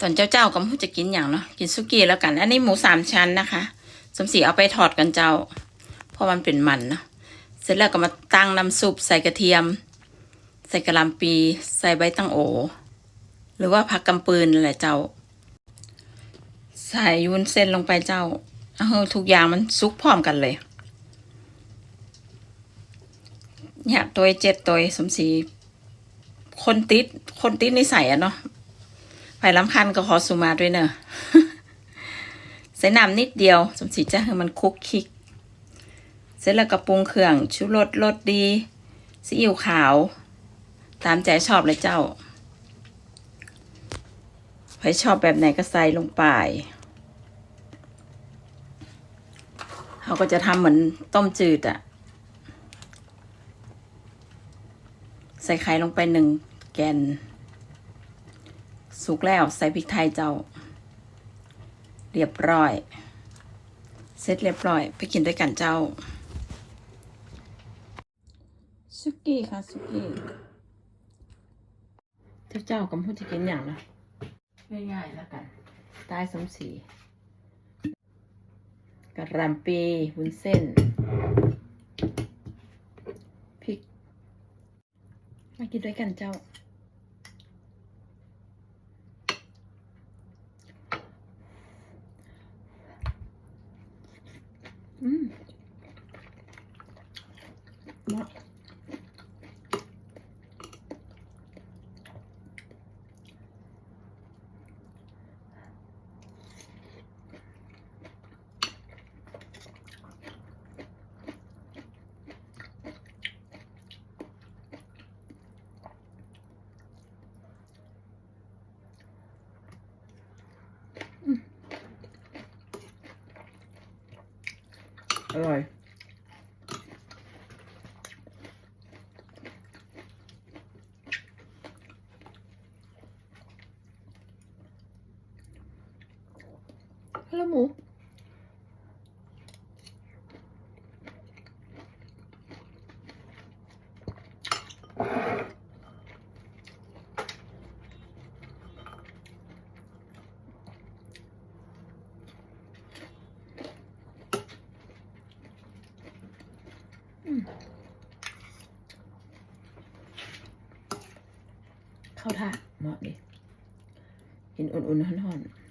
ตอนเจ้าเจ้าก็ไม่รู้จะกินอย่างเนาะกินสุกี้แล้วกัน อันนี้หมูสามชั้นนะคะ สมศรีเอาไปทอดกันเจ้า เพราะมันเป็นมันเนาะเสร็จแล้วก็มาตั้งน้ำซุปใส่กระเทียม ใส่กระลำปี ใส่ใบตั้งโอ หรือว่าผักกำปืนนั่นแหละเจ้า ใส่ยุนเส้นลงไปเจ้าเอาทุกอย่างมันซุกพร้อมกันเลยเนี่ยตัวเจ็ดตัวสมศรีคนติดคนติดนิสัยอะเนาะ ไผ่ลำคันก็ขอสุมาด้วยเนอะใส่น้ำนิดเดียวสมศรีจะให้มันคลุกคลิก เสร็จแล้วก็ปรุงเครื่องชูรสรสดีซีอิ๊วขาว ตามใจชอบเลยเจ้าใครชอบแบบไหนก็ใส่ลงไป เขาก็จะทำเหมือนต้มจืดอะใส่ไข่ลงไปหนึ่งแกน สุกแล้วใส่พริกไทยเจ้า เรียบร้อย เสร็จเรียบร้อย ไปกินด้วยกันเจ้าสุกี้ค่ะสุกี้เจ้าเจ้ากำพูดจะกินอย่างนะง่ายๆแล้วกันใต้สมสีกระหลำปีวุ้นเส้นพริก มากินด้วยกันเจ้า อืม อร่อยฮัลโหลหมู เข้าท่าเหมาะดิกินอุ่นๆห่อนๆ